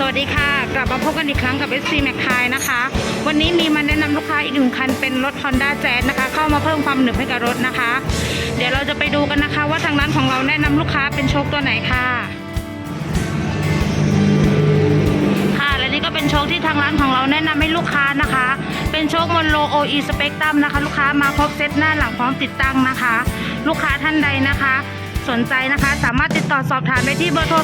สวัสดีค่ะ กลับมาพบกันอีกครั้งกับ SC m a c คายนะคะ วันนี้มีมาแนะนำลูกค้าอีกหนึ่งคันเป็นรถ Honda Jazz นะคะ เข้ามาเพิ่มความหนึบให้กับรถนะคะ เดี๋ยวเราจะไปดูกันนะคะ ว่าทางร้านของเราแนะนำลูกค้าเป็นโชคตัวไหนค่ะ ค่ะและนี่ก็เป็นโชคที่ทางร้านของเราแนะนำให้ลูกค้านะคะ เป็นโชคมอนโล OE Spectrum นะคะ ลูกค้ามาครบเซตหน้าหลังพร้อมติดตั้งนะคะ ลูกค้าท่านใดนะคะ สนใจนะคะ สามารถติดต่อสอบถามได้ที่เบอร์โทร 02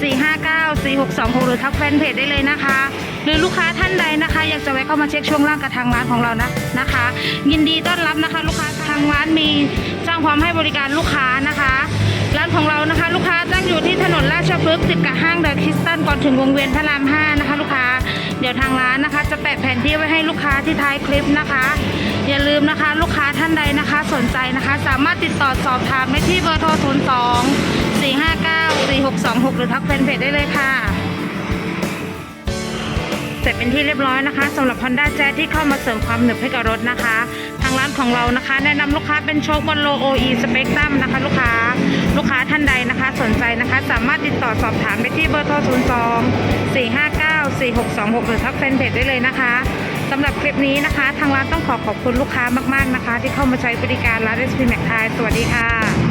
459 4626 หรือทักแฟนเพจได้เลยนะคะ หรือลูกค้าท่านใดนะคะ อยากจะแวะเข้ามาเช็คช่วงล่างกับทางร้านของเรานะนะคะ ยินดีต้อนรับนะคะ ลูกค้าทางร้านมีจ้างพร้อมให้บริการลูกค้านะคะ ชพฤกษ์ติดกับห้างเดอะคริสตันก่อนถึงวงเวียนพระราม 5 นะคะ ลูกค้า เดี๋ยวทางร้านนะคะ จะแปะแผนที่ไว้ให้ลูกค้าที่ท้ายคลิปนะคะ อย่าลืมนะคะ ลูกค้าท่านใดนะคะ สนใจนะคะ สามารถติดต่อสอบถามได้ที่เบอร์โทร 02 459 4626 หรือทักแฟนเพจได้เลยค่ะเสร็จเป็นที่เรียบร้อยนะคะสำหรับ Honda Jazz ที่เข้ามาเสริมความหนึบให้กับรถนะคะางร้านของเรานะคะ แนะนำลูกค้าเป็นโชคบนโลโอีสเปกตั้มนะคะ ลูกค้าลูกค้าท่านใดนะคะ สนใจนะคะ สามารถติดต่อสอบถามไปที่เบอร์โทร 02 459 4626 หรือทักแฟนเพจได้เลยนะคะสำหรับคลิปนี้นะคะ ทางร้านต้องขอขอบคุณลูกค้ามาก ๆนะคะ ที่เข้ามาใช้บริการร้าน SP Mac ไทยสวัสดีค่ะ